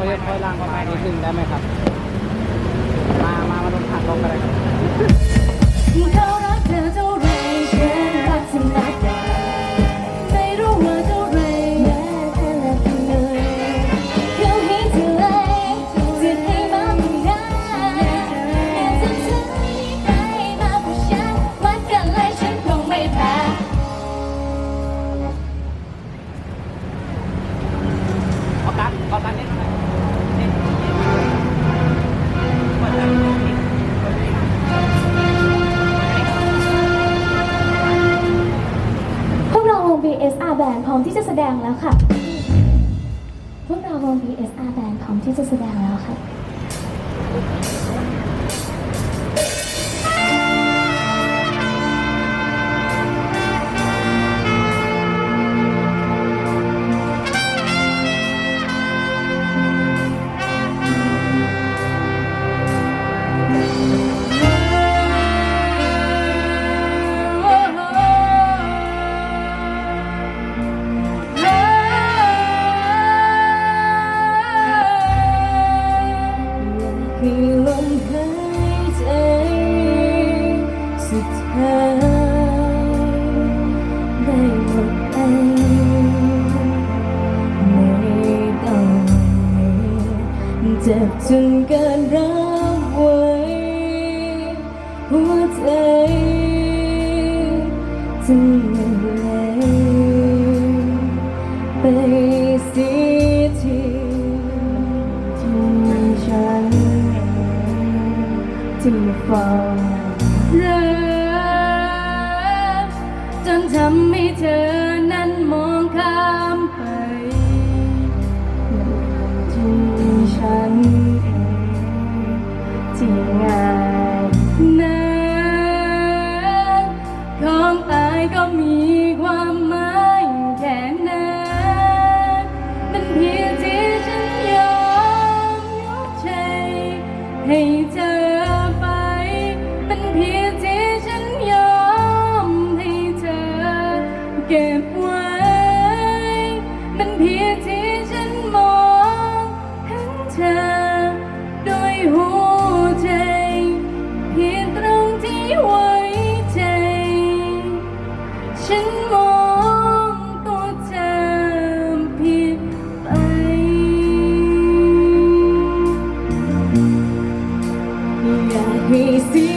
ค่อยๆล่างเข้ามานิดนึงได้ไหมครับ มา มา มาลงถังลงไปเลย แล้วค่ะ พวกเราวง PSR Band พร้อมที่จะแสดงแล้วค่ะ จนการรับไว้หัวใจจะไม่ไเลไปเสียทีจนฉันที่ฟังเรักจนทำให้เธอ me see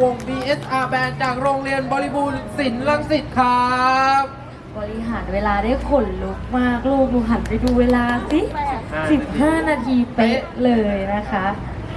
วง BSR Band จากโรงเรียนบริบูรณ์ศิลป์รังสิตครับ บริหารเวลาได้ขนลุกมากลูกดูหันไปดูเวลาสิ15 นาทีเป๊ะเลยนะคะ